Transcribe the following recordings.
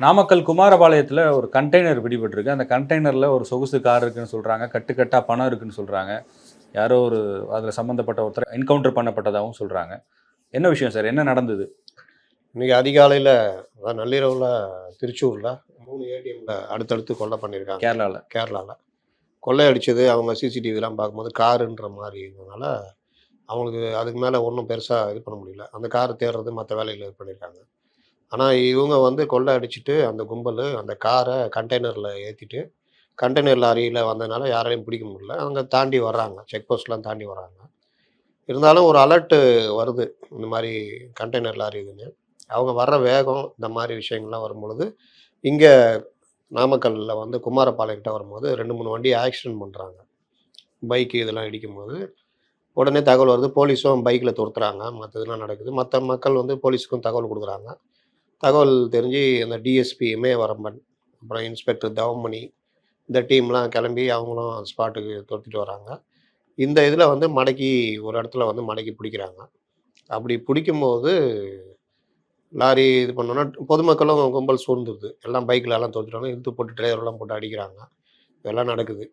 நாமக்கல் குமாரபாளையத்தில் ஒரு கண்டெய்னர் பிடிபட்டிருக்கு அந்த கண்டெய்னரில் ஒரு சொகுசு கார் இருக்குன்னு சொல்கிறாங்க கட்டுக்கட்டா பணம் இருக்குன்னு சொல்கிறாங்க யாரோ ஒரு அதில் சம்மந்தப்பட்ட ஒருத்தர் என்கவுண்டர் பண்ணப்பட்டதாகவும் சொல்கிறாங்க என்ன விஷயம் சார்? என்ன நடந்தது? இன்னைக்கு அதிகாலையில் நள்ளிரவில் திருச்சூரில் மூணு ஏடிஎம்ல அடுத்தடுத்து கொலை பண்ணியிருக்காங்க. கேரளாவில் கேரளாவில் கொள்ளை அடிச்சது அவங்க சிசிடிவிலாம் பார்க்கும்போது காருன்ற மாதிரி இருந்ததுனால அவங்களுக்கு அதுக்கு மேலே ஒன்றும் பெருசாக இது பண்ண முடியல. அந்த கார் தேடுறது மற்ற வேலையில் இது பண்ணியிருக்காங்க. ஆனால் இவங்க வந்து கொள்ளை அடிச்சுட்டு அந்த கும்பல் அந்த காரை கண்டெய்னரில் ஏற்றிட்டு கண்டெய்னர் லாரியில் வந்ததுனால யாராலையும் பிடிக்க முடியல. அவங்க தாண்டி வர்றாங்க. செக் போஸ்ட்லாம் தாண்டி வர்றாங்க. இருந்தாலும் ஒரு அலர்ட்டு வருது. இந்த மாதிரி கண்டெய்னர் லாரி இதுன்னு அவங்க வர்ற வேகம் இந்த மாதிரி விஷயங்கள்லாம் வரும்பொழுது இங்கே நாமக்கல்லில் வந்து குமாரபாளையக்கிட்ட வரும்போது ரெண்டு மூணு வண்டி ஆக்சிடென்ட் பண்ணுறாங்க பைக்கு இதெல்லாம் இடிக்கும்போது உடனே தகவல் வருது. போலீஸும் பைக்கில் துரத்துறாங்க. மற்ற இதெல்லாம் நடக்குது. மற்ற மக்கள் வந்து போலீஸுக்கும் தகவல் கொடுக்குறாங்க. தகவல் தெரிஞ்சு அந்த டிஎஸ்பியுமே வரம்பன் அப்புறம் இன்ஸ்பெக்டர் தவமணி இந்த டீம்லாம் கிளம்பி அவங்களும் ஸ்பாட்டுக்கு துரத்திட்டு வராங்க. இந்த இதில் வந்து மடக்கி ஒரு இடத்துல வந்து மடக்கி பிடிக்கிறாங்க. அப்படி பிடிக்கும்போது லாரி இது பண்ணோன்னா பொதுமக்களும் கும்பல் சூழ்ந்துருது எல்லாம் பைக்கிலலாம் எல்லாம் இழுத்து போட்டு டிரைவர்லாம் போட்டு அடிக்கிறாங்க. இதெல்லாம் நடக்குது.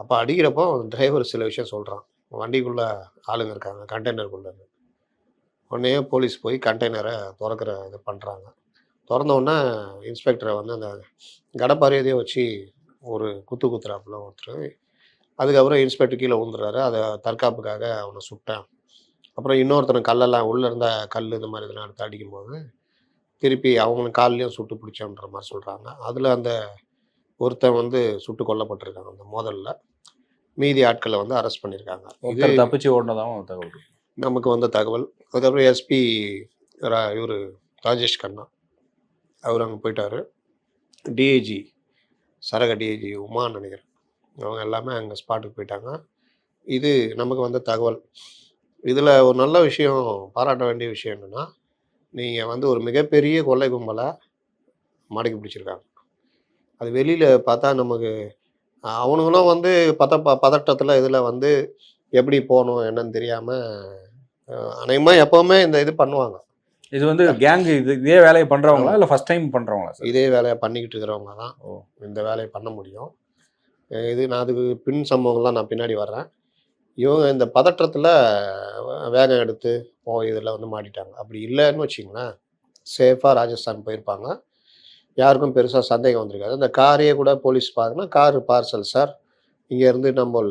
அப்போ அடிக்கிறப்போ டிரைவர் சில விஷயம் சொல்கிறான் வண்டிக்குள்ளே ஆளுங்க இருக்காங்க கண்டெய்னருக்குள்ளே உடனே போலீஸ் போய் கண்டெய்னரை திறக்கிற இது பண்ணுறாங்க திறந்த உடனே இன்ஸ்பெக்டரை வந்து அந்த கடப்பாரியதையே வச்சு ஒரு குத்து குத்துறாப்புல ஒருத்தர். அதுக்கப்புறம் இன்ஸ்பெக்டர் கீழே விழுந்துறாரு. அதை தற்காப்புக்காக அவனை சுட்டேன். அப்புறம் இன்னொருத்தனை கல்லெல்லாம் உள்ளே இருந்த கல் இந்த மாதிரி இதெல்லாம் எடுத்து அடிக்கும்போது திருப்பி அவங்களுக்கு கால்லையும் சுட்டு பிடிச்சோன்ற மாதிரி சொல்கிறாங்க அதில் அந்த ஒருத்தன் வந்து சுட்டு கொல்லப்பட்டிருக்காங்க அந்த மோதலில். மீதி ஆட்களை வந்து அரெஸ்ட் பண்ணியிருக்காங்க இது தப்பிச்சு ஓடினதாகவும் தகவல். நமக்கு வந்த தகவல். அதுக்கப்புறம் எஸ்பி இவர் ராஜேஷ் கண்ணா. அவர் அங்கே போயிட்டார். டிஐஜி சரக டிஐஜி உமான்னு நினைக்கிறேன். அவங்க எல்லாமே அங்கே ஸ்பாட்டுக்கு போயிட்டாங்க. இது நமக்கு வந்த தகவல். இதில் ஒரு நல்ல விஷயம் பாராட்ட வேண்டிய விஷயம் என்னென்னா நீங்கள் வந்து ஒரு மிகப்பெரிய கொள்ளை கும்பலை மடக்கி பிடிச்சிருக்காங்க. அது வெளியில் பார்த்தா நமக்கு அவனுங்களும் வந்து பத ப பதட்டத்தில் இதில் வந்து எப்படி போகணும் என்னன்னு தெரியாமல் அநேகமாக எப்போவுமே இந்த இது பண்ணுவாங்க. இது வந்து கேங் இது இதே வேலையை பண்றவங்களா இல்லை ஃபர்ஸ்ட் டைம் பண்றவங்களா சார் இதே வேலையை பண்ணிக்கிட்டு இருக்கிறவங்க தான் ஓ. இந்த வேலையை பண்ண முடியும். இது நான் அதுக்கு பின் சம்பவங்கள்லாம் நான் பின்னாடி வர்றேன். இவங்க இந்த பதற்றத்தில் வேகம் எடுத்து ஓ இதில் வந்து மாட்டிட்டாங்க. அப்படி இல்லைன்னு வச்சிங்களேன் சேஃபாக ராஜஸ்தான் போயிருப்பாங்க. யாருக்கும் பெருசாக சந்தேகம் வந்திருக்காது. அந்த காரையே கூட போலீஸ் பார்க்கணும் கார் பார்சல் சார் இங்கேருந்து நம்ம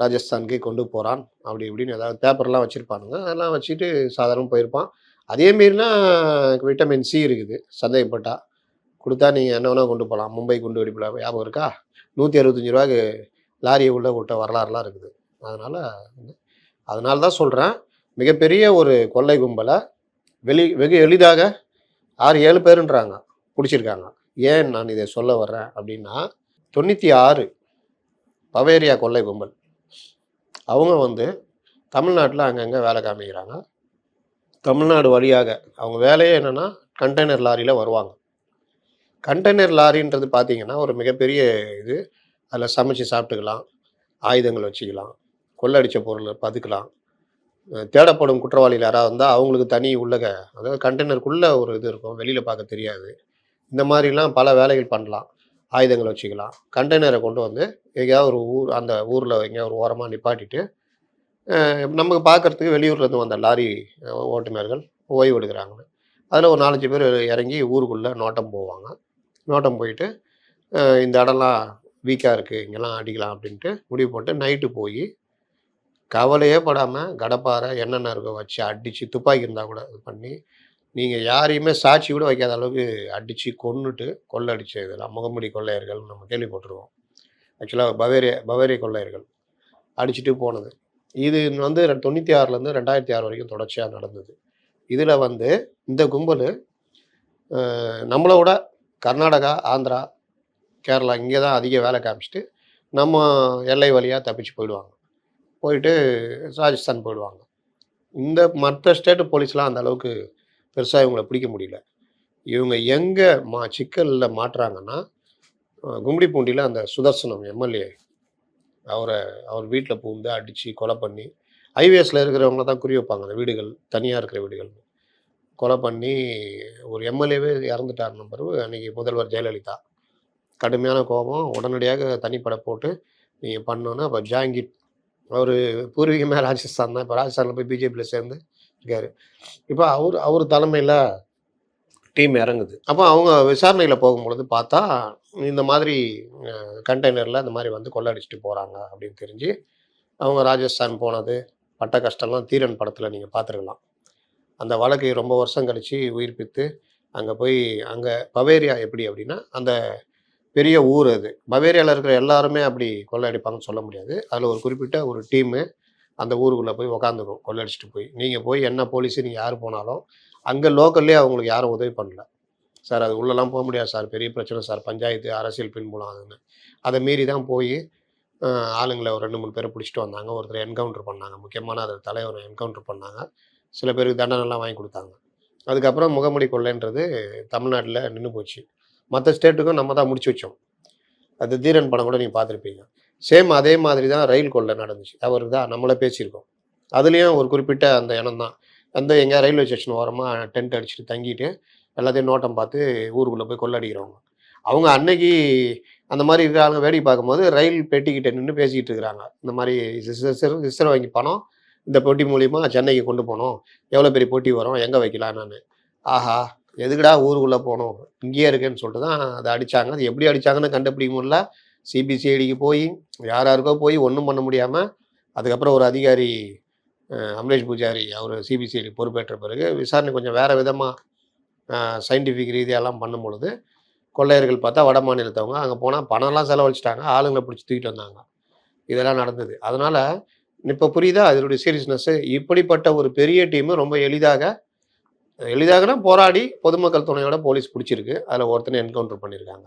ராஜஸ்தானுக்கே கொண்டு போகிறான் அப்படி இப்படின்னு ஏதாவது பேப்பர்லாம் வச்சுருப்பானுங்க. அதெல்லாம் வச்சுட்டு சாதாரண போயிருப்பான். அதே மாரினா விட்டமின் சி இருக்குது. சந்தேகப்பட்டா. கொடுத்தா நீங்கள் என்ன வேணால் கொண்டு போகலாம் மும்பை குண்டு வெடிப்பில் ஞாபகம் இருக்கா? நூற்றி அறுபத்தஞ்சி ரூபாய்க்கு லாரியை உள்ளே விட்ட வரலாறுலாம் இருக்குது. அதனால் அதனால தான் சொல்கிறேன் மிகப்பெரிய ஒரு கொள்ளை கும்பலை வெளி வெகு எளிதாக ஆறு ஏழு பேருன்றாங்க. பிடிச்சிருக்காங்க. ஏன் நான் இதை சொல்ல வர்றேன் அப்படின்னா தொண்ணூற்றி ஆறு பவேரியா கொள்ளை கும்பல். அவங்க வந்து தமிழ்நாட்டில் அங்கங்கே வேலை காமிக்கிறாங்க. தமிழ்நாடு வழியாக அவங்க வேலையே என்னென்னா கண்டெய்னர் லாரியில் வருவாங்க. கண்டெய்னர் லாரின்றது பார்த்தீங்கன்னா ஒரு மிகப்பெரிய இது. அதில் சமைச்சு சாப்பிட்டுக்கலாம் ஆயுதங்கள் வச்சுக்கலாம் கொள்ளடிச்ச பொருளை பதுக்கலாம். தேடப்படும் குற்றவாளிகள் யாராவது இருந்தால் அவங்களுக்கு தனி உள்ளக அதாவது கண்டெய்னருக்குள்ளே ஒரு இது இருக்கும் வெளியில் பார்க்க தெரியாது. இந்த மாதிரிலாம் பல வேலைகள் பண்ணலாம் ஆயுதங்கள் வச்சுக்கலாம். கண்டெய்னரை கொண்டு வந்து எங்கேயாவது ஒரு ஊர் அந்த ஊரில் எங்கேயாவது ஒரு ஓரமாக நிப்பாட்டிட்டு நமக்கு பார்க்கறதுக்கு வெளியூர்லேருந்து வந்த லாரி ஓட்டுநர்கள் ஓய்வு எடுக்கிறாங்க அதில் ஒரு நாலஞ்சு பேர் இறங்கி ஊருக்குள்ளே நோட்டம் போவாங்க. நோட்டம் போயிட்டு இந்த இடம்லாம் வீக்காக இருக்குது இங்கெல்லாம் அடிக்கலாம் அப்படின்ட்டு முடிவு போட்டு நைட்டு போய் கவலையே படாமல் கடப்பாரை என்னென்ன இருக்கோ வச்சு அடித்து துப்பாக்கி இருந்தால் கூட இது பண்ணி நீங்கள் யாரையுமே சாட்சி கூட வைக்காத அளவுக்கு அடித்து கொன்னுட்டு கொள்ளடிச்ச இதெல்லாம் முகமுடி கொள்ளையர்கள் நம்ம கேள்விப்பட்டிருக்கோம். ஆக்சுவலாக பவேரிய பவேரிய கொள்ளையர்கள் அடிச்சுட்டு போனது. இது வந்து தொண்ணூற்றி ஆறுலேருந்து ரெண்டாயிரத்தி ஆறு வரைக்கும் தொடர்ச்சியாக நடந்தது. இதில் வந்து இந்த கும்பல் நம்மளோட கர்நாடகா ஆந்திரா கேரளா இங்கே தான் அதிக வேலை காமிச்சிட்டு நம்ம எல்லை வழியாக தப்பிச்சு போயிடுவாங்க. போயிட்டு ராஜஸ்தான் போயிடுவாங்க. இந்த மற்ற ஸ்டேட்டு போலீஸ்லாம் அந்த அளவுக்கு பெருசாக இவங்களை பிடிக்க முடியல. இவங்க எங்கே மா சிக்கலில் மாட்டுறாங்கன்னா அஹ் கும்மிடிப்பூண்டியில் அந்த சுதர்சனம் எம்எல்ஏ அவரை அவர் வீட்டில் பூந்து அடித்து கொலை பண்ணி ஹைவேஸில் இருக்கிறவங்கள தான் குறி வைப்பாங்க அந்த வீடுகள் தனியாக இருக்கிற வீடுகள். கொலை பண்ணி ஒரு எம்எல்ஏவே இறந்துட்டார்னு பிறகு அன்றைக்கி முதல்வர் ஜெயலலிதா. கடுமையான கோபம் உடனடியாக தனிப்பட போட்டு நீங்கள் பண்ணோன்னா அப்போ ஜாங்கிட் அவர் பூர்வீகமாக ராஜஸ்தான் தான் இப்போ ராஜஸ்தானில் போய் பிஜேபியில் சேர்ந்து இருக்கார். இப்போ அவர் அவர் தலைமையில் டீம் இறங்குது. அப்போ அவங்க விசாரணையில் போகும்பொழுது பார்த்தா இந்த மாதிரி கண்டெய்னரில் இந்த மாதிரி வந்து கொள்ளடிச்சிட்டு போகிறாங்க அப்படின்னு தெரிஞ்சு அவங்க ராஜஸ்தான் போனது பட்ட கஷ்டம்லாம் தீரன் படத்தில் நீங்கள் பார்த்துருக்கலாம். அந்த வழக்கை ரொம்ப வருஷம் கழித்து உயிர்ப்பித்து அங்கே போய் அங்கே பவேரியா எப்படி அப்படின்னா அந்த பெரிய ஊர் அது. பவேரியாவில் இருக்கிற எல்லாருமே அப்படி கொள்ளையடிப்பாங்கன்னு சொல்ல முடியாது. அதில் ஒரு குறிப்பிட்ட ஒரு டீமு அந்த ஊருக்குள்ளே போய் உக்காந்துக்கும் கொள்ளடிச்சிட்டு போய். நீங்கள் போய் என்ன போலீஸு நீங்கள் யார் போனாலும் அங்கே லோக்கல்லே அவங்களுக்கு யாரும் உதவி பண்ணல. சார் அது உள்ளெல்லாம் போக முடியாது சார். பெரிய பிரச்சனை சார். பஞ்சாயத்து அரசியல் பின்புலம் அதுன்னு அதை மீறி தான் போய் ஆளுங்களை ஒரு ரெண்டு மூணு பேரை பிடிச்சிட்டு வந்தாங்க. ஒருத்தர் என்கவுண்டர் பண்ணாங்க. முக்கியமான அது தலைவரை என்கவுண்டர் பண்ணாங்க. சில பேருக்கு தண்டனைலாம் வாங்கி கொடுத்தாங்க. அதுக்கப்புறம் முகமுடி கொள்ளைன்றது தமிழ்நாட்டில் நின்று போச்சு. மற்ற ஸ்டேட்டுக்கும் நம்ம தான் முடிச்சு வச்சோம். அது தீரன் படம் கூட நீங்கள் பார்த்துருப்பீங்க. சேம் அதே மாதிரி தான் ரயில் கொள்ளை நடந்துச்சு. அவருக்கு தான் நம்மளே பேசியிருக்கோம். அதுலேயும் ஒரு குறிப்பிட்ட அந்த இனம் தான். வந்து எங்கேயா ரயில்வே ஸ்டேஷன் ஓரமாக டென்ட் அடிச்சுட்டு தங்கிட்டு எல்லாத்தையும் நோட்டம் பார்த்து ஊருக்குள்ளே போய் கொள்ளடிக்கிறவங்க. அவங்க அன்னைக்கு அந்த மாதிரி இருக்கிற ஆளுங்க வேடிக்கை பார்க்கும்போது ரயில் பெட்டிக்கிட்ட நின்று பேசிக்கிட்டு இருக்கிறாங்க. இந்த மாதிரி சிஸ்டர் வாங்கி பணம் இந்த போட்டி மூலிமா சென்னைக்கு கொண்டு போகணும். எவ்வளோ பெரிய போட்டி வரும் எங்கே வைக்கலாம் நான் ஆஹா எதுக்குடா ஊருக்குள்ளே போகணும்? இங்கேயே இருக்கேன்னு சொல்லிட்டு தான் அதை அடித்தாங்க அது எப்படி அடித்தாங்கன்னு கண்டுபிடிக்க முடியல. சிபிசிஐடிக்கு போய் யார் யாருக்கோ போய் ஒன்றும் பண்ண முடியாமல் அதுக்கப்புறம் ஒரு அதிகாரி அஹ், பூஜாரி அவர் சிபிசிஐடி பொறுப்பேற்ற பிறகு விசாரணை கொஞ்சம் வேறு விதமாக சயின்டிஃபிக் ரீதியெல்லாம் பண்ணும் பொழுது கொள்ளையர்கள் பார்த்தா வட மாநிலத்தவங்க அங்கே போனால் பணம்லாம் செலவழிச்சிட்டாங்க ஆளுங்களை பிடிச்சி தூக்கிட்டு வந்தாங்க. இதெல்லாம் நடந்தது. அதனால் இப்போ புரியுதா? அதனுடைய சீரியஸ்னஸ்ஸு இப்படிப்பட்ட ஒரு பெரிய டீமு ரொம்ப எளிதாக எளிதாகனா போராடி பொதுமக்கள் துணையோட போலீஸ் பிடிச்சிருக்கு. அதில் ஒருத்தனை என்கவுண்டர் பண்ணியிருக்காங்க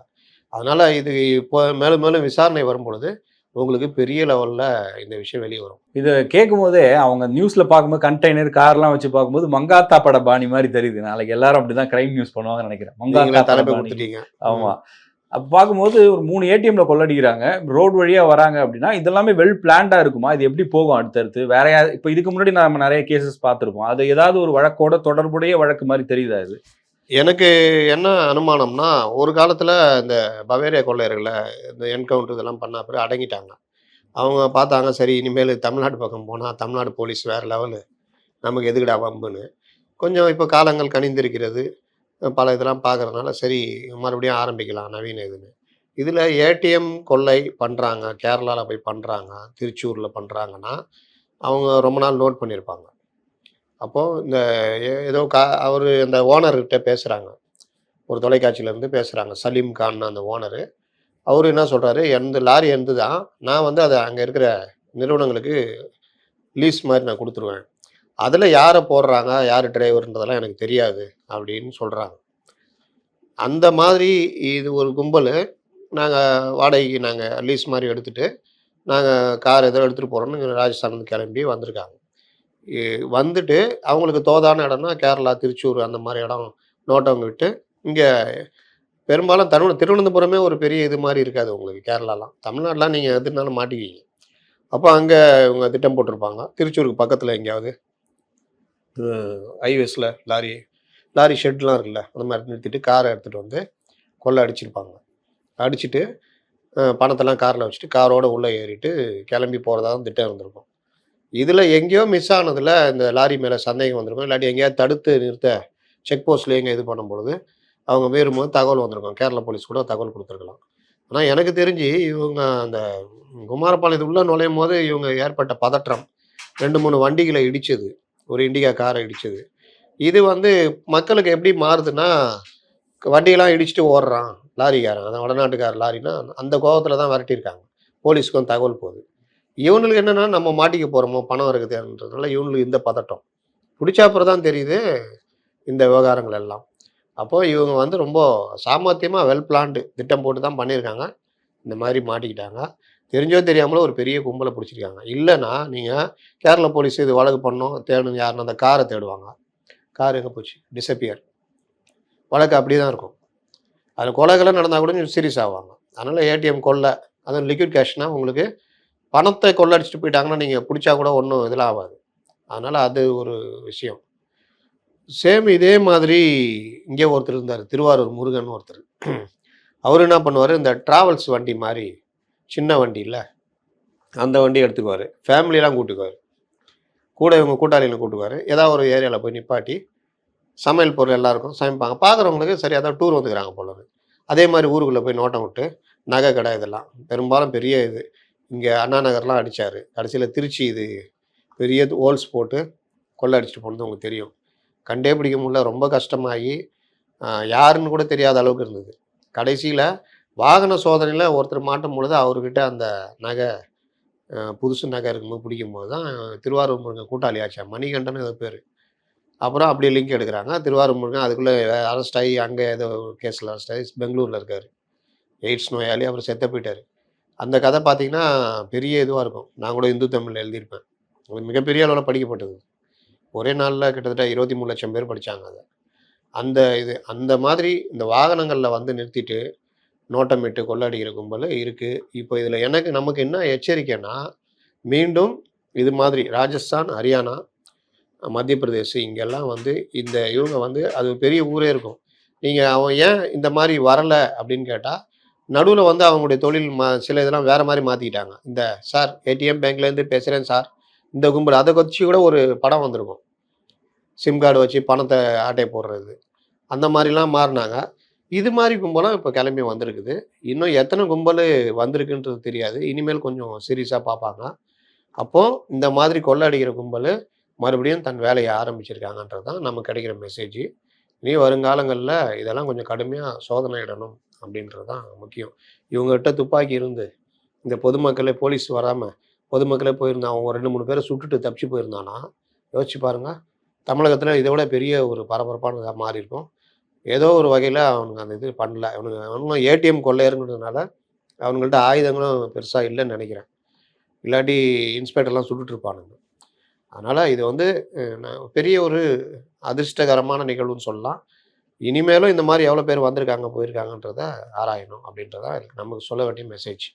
அதனால் இது இப்போ மேலும் மேலும் விசாரணை வரும் பொழுது உங்களுக்கு பெரிய லெவலில் இந்த விஷயம் வெளியே வரும். இதை கேட்கும் போதே அவங்க நியூஸ்ல பார்க்கும்போது கண்டெய்னர் கார்லாம் வச்சு பார்க்கும்போது மங்காத்தா பட பாணி மாதிரி தெரியுது. நாளைக்கு எல்லாரும் அப்படிதான் கிரைம் நியூஸ் பண்ணுவாங்கன்னு நினைக்கிறேன். மங்காத்தா தலைப்பை. கொடுத்துட்டீங்க. ஆமா. அப்ப பார்க்கும்போது ஒரு மூணு ஏடிஎம்ல கொள்ளடிக்கிறாங்க. ரோடு வழியா வராங்க அப்படின்னா இதெல்லாமே வெல் பிளான்டா இருக்குமா? இது எப்படி போகும் அடுத்தடுத்து? வேற யா- இப்ப இதுக்கு முன்னாடி நம்ம நிறைய கேசஸ் பார்த்திருப்போம் அது ஏதாவது ஒரு வழக்கோட தொடர்புடைய வழக்கு மாதிரி தெரியுதா இது? எனக்கு என்ன அனுமானம்னா ஒரு காலத்தில் இந்த பவேரியா கொள்ளையர்களை இந்த என்கவுண்டர் இதெல்லாம் பண்ண பிறகு அடங்கிட்டாங்க. அவங்க பார்த்தாங்க சரி இனிமேல் தமிழ்நாடு பக்கம் போனால் தமிழ்நாடு போலீஸ் வேறு லெவலு நமக்கு எதுக்குடா வம்புன்னு. கொஞ்சம் இப்போ காலங்கள் கணிந்திருக்கிறது பல இதெல்லாம் பார்க்கறதுனால சரி மறுபடியும் ஆரம்பிக்கலாம் நவீன இதுன்னு. இதில் ஏடிஎம் கொள்ளை பண்ணுறாங்க கேரளாவில் போய் பண்ணுறாங்க திருச்சூரில் பண்ணுறாங்கன்னா அவங்க ரொம்ப நாள் நோட் பண்ணியிருப்பாங்க. அப்போது இந்த ஏ- ஏதோ கா அவர் அந்த ஓனர்கிட்ட பேசுகிறாங்க ஒரு தொலைக்காட்சியிலேருந்து பேசுகிறாங்க சலீம் கான் அந்த ஓனரு. அவர் என்ன சொல்கிறாரு எந்த லாரி எந்த தான் நான் வந்து அதை அங்கே இருக்கிற நிறுவனங்களுக்கு லீஸ் மாதிரி நான் கொடுத்துருவேன். அதில் யாரை போடுறாங்க? யார் டிரைவர்ன்றதெல்லாம் எனக்கு தெரியாது அப்படின்னு சொல்கிறாங்க அந்த மாதிரி இது ஒரு கும்பல். நாங்கள் வாடகைக்கு நாங்கள் லீஸ் மாதிரி எடுத்துகிட்டு நாங்கள் கார் எதோ எடுத்துகிட்டு போகிறோன்னு ராஜஸ்தான்லேருந்து கிளம்பி வந்திருக்காங்க. வந்துட்டு அவங்களுக்கு தோதான இடம்னா கேரளா திருச்சூர் அந்த மாதிரி இடம் நோட்டம் விட்டு இங்கே பெரும்பாலும் தரு திருவனந்தபுரமே ஒரு பெரிய இது மாதிரி இருக்காது உங்களுக்கு கேரளாலாம். தமிழ்நாடுலாம் நீங்கள் எதுனாலும் மாட்டிக்குவீங்க. அப்போ அங்கே இவங்க திட்டம் போட்டிருப்பாங்க திருச்சூருக்கு பக்கத்தில் எங்கேயாவது? ஹைவேஸில் லாரி லாரி ஷெட்லாம் இருக்குல்ல அந்த மாதிரி நிறுத்திட்டு காரை எடுத்துகிட்டு வந்து கொள்ளை அடிச்சிருப்பாங்க. அடிச்சுட்டு பணத்தெல்லாம் காரில் வச்சுட்டு காரோட உள்ளே ஏறிட்டு கிளம்பி போகிறதா தான் திட்டம் இருந்திருக்கும். இதில் எங்கேயோ மிஸ் ஆனதில் இந்த லாரி மேலே சந்தேகம் வந்திருக்கும். இல்லாட்டி எங்கேயாவது தடுத்து நிறுத்த செக் போஸ்ட்டில் எங்கே இது பண்ணும்பொழுது அவங்க வேறும்போது தகவல் வந்திருக்கும். கேரளா போலீஸ் கூட தகவல் கொடுத்துருக்கலாம். ஆனால் எனக்கு தெரிஞ்சு இவங்க அந்த குமாரபாளையத்து உள்ளே நுழையும் போது இவங்க ஏற்பட்ட பதற்றம் ரெண்டு மூணு வண்டிகளை இடித்தது ஒரு இண்டிகா காரை இடித்தது இது வந்து மக்களுக்கு எப்படி மாறுதுன்னா வண்டியெல்லாம் இடிச்சிட்டு ஓடுறான் லாரிக்காரன். அதான் வடநாட்டுக்கார லாரினா அந்த கோபத்தில் தான் விரட்டியிருக்காங்க. போலீஸுக்கும் தகவல் போகுது. இவனுக்கு என்னென்னா நம்ம மாட்டிக்க போகிறோமோ பணம் இருக்குதுன்றதுனால இவனுக்கு இந்த பதட்டம். பிடிச்சாப்புறம் தான் தெரியுது இந்த விவகாரங்கள் எல்லாம். அப்போது இவங்க வந்து ரொம்ப சாமர்த்தியமாக வெல் பிளான்டு திட்டம் போட்டு தான் பண்ணியிருக்காங்க. இந்த மாதிரி மாட்டிக்கிட்டாங்க. தெரிஞ்சோ தெரியாமலோ ஒரு பெரிய கும்பலை பிடிச்சிருக்காங்க. இல்லைன்னா நீங்கள் கேரளா போலீஸ் இது வழக்கு பண்ணோம் தேடணும் யாருன்னு அந்த காரை தேடுவாங்க. கார் எங்கே போச்சு? டிசப்பியர் வழக்கு அப்படியே தான் இருக்கும். அதில் கொலைகளை நடந்தால் கூட சீரியஸ் ஆவாங்க. அதனால் ஏடிஎம் கொள்ளை அதுவும் லிக்விட் கேஷ்னால் உங்களுக்கு பணத்தை கொள்ளடிச்சிட்டு போயிட்டாங்கன்னா நீங்கள் பிடிச்சா கூட ஒன்றும் இதில் ஆகாது. அதனால் அது ஒரு விஷயம். சேம் இதே மாதிரி இங்கே ஒருத்தர் இருந்தார் திருவாரூர் முருகன் ஒருத்தர். அவர் என்ன பண்ணுவார் இந்த டிராவல்ஸ் வண்டி மாதிரி சின்ன வண்டி இல்லை அந்த வண்டி எடுத்துக்குவார். ஃபேமிலியெலாம் கூட்டுக்குவார். கூட இவங்க கூட்டாளிகளை கூட்டுக்குவார். ஏதாவது ஒரு ஏரியாவில் போய் நிப்பாட்டி சமையல் பொருள் எல்லாருக்கும் சமைப்பாங்க. பார்க்குறவங்களுக்கு சரி அதான் டூர் வந்துக்கிறாங்க போல அதே மாதிரி ஊருக்குள்ளே போய் நோட்டம் விட்டு நகை கடை இதெல்லாம். பெரும்பாலும் பெரிய இது. இங்கே அண்ணா நகர்லாம் அடித்தார் கடைசியில் திருச்சி இது பெரிய ஹோல்ஸ் போட்டு கொள்ளை அடிச்சுட்டு போனது உங்களுக்கு தெரியும். கண்டே பிடிக்க முடியல. ரொம்ப கஷ்டமாகி யாருன்னு கூட தெரியாத அளவுக்கு இருந்தது. கடைசியில் வாகன சோதனையில் ஒருத்தர் மாட்டும் பொழுது அவர்கிட்ட அந்த நகை புதுசு நகை இருக்கும்போது பிடிக்கும் போது தான் திருவாரூர் முருகன் கூட்டாளி ஆச்சா மணிகண்டன் ஏதோ பேர். அப்புறம் அப்படியே லிங்க் எடுக்கிறாங்க. திருவாரூர் முருகன் அதுக்குள்ளே அரெஸ்ட் ஆகி அங்கே ஏதோ கேஸில் அரெஸ்ட் ஆகி பெங்களூரில் இருக்கார். எய்ட்ஸ் நோயாளி அப்புறம் செத்த போயிட்டார். அந்த கதை பார்த்தீங்கன்னா பெரிய இதுவாக இருக்கும். நான் கூட இந்து தமிழில் எழுதியிருப்பேன். அது மிகப்பெரிய அளவில் படிக்கப்பட்டது. ஒரே நாளில் கிட்டத்தட்ட இருபத்தி மூணு லட்சம் பேர் படித்தாங்க அதை. அந்த இது அந்த மாதிரி இந்த வாகனங்களில் வந்து நிறுத்திட்டு நோட்டமிட்டு கொள்ளடிக்கிற கும்பல் இருக்குது இப்போ இதில் எனக்கு நமக்கு என்ன எச்சரிக்கைன்னா மீண்டும் இது மாதிரி ராஜஸ்தான் ஹரியானா மத்திய பிரதேஷ் இங்கெல்லாம் வந்து இந்த இவங்க வந்து அது பெரிய ஊரே இருக்கும். நீங்கள் அவன் ஏன் இந்த மாதிரி வரலை அப்படின்னு கேட்டால் நடுவில் வந்து அவங்களுடைய தொழில் மா சில இதெல்லாம் வேறு மாதிரி மாற்றிக்கிட்டாங்க இந்த சார் ஏடிஎம் பேங்க்லேருந்து பேசுகிறேன் சார் இந்த கும்பல் அதை வச்சு கூட ஒரு படம் வந்திருக்கும். சிம் கார்டு வச்சு பணத்தை ஆட்டை போடுறது. அந்த மாதிரிலாம் மாறினாங்க. இது மாதிரி கும்பலாம் இப்போ கிளம்பி வந்திருக்குது. இன்னும் எத்தனை கும்பல் வந்திருக்குன்றது தெரியாது. இனிமேல் கொஞ்சம் சீரியஸாக பார்ப்பாங்க. அப்போது இந்த மாதிரி கொள்ளடிக்கிற கும்பல் மறுபடியும் தன் வேலையை ஆரம்பிச்சிருக்காங்கன்றது தான் நமக்கு கிடைக்கிற மெசேஜ் இனி வருங்காலங்களில் இதெல்லாம் கொஞ்சம் கடுமையாக சோதனையிடணும். அப்படின்றது தான் முக்கியம். இவங்ககிட்ட துப்பாக்கி இருந்து இந்த பொதுமக்களே போலீஸ் வராமல் பொதுமக்களே போயிருந்தான் அவன் ரெண்டு மூணு பேரை சுட்டுட்டு தப்பிச்சு போயிருந்தானா? யோசிச்சு பாருங்கள் தமிழகத்தில் இதை விட பெரிய ஒரு பரபரப்பானதாக மாறி இருக்கும் ஏதோ ஒரு வகையில் அவனுக்கு அந்த இது பண்ணல. அவனுக்கு அவனும் ஏடிஎம் கொள்ளையருங்கிறதுனால அவனுங்கள்ட்ட ஆயுதங்களும் பெருசாக இல்லைன்னு நினைக்கிறேன். இல்லாட்டி இன்ஸ்பெக்டர்லாம் சுட்டுட்ருப்பானுங்க அதனால் இது வந்து நான் பெரிய ஒரு அதிர்ஷ்டகரமான நிகழ்வுன்னு சொல்லலாம். இனிமேலும் இந்த மாதிரி எவ்வளோ பேர் வந்திருக்காங்க போயிருக்காங்கன்றத ஆராயணும் அப்படின்றதான் எனக்கு நமக்கு சொல்ல வேண்டிய மெசேஜ்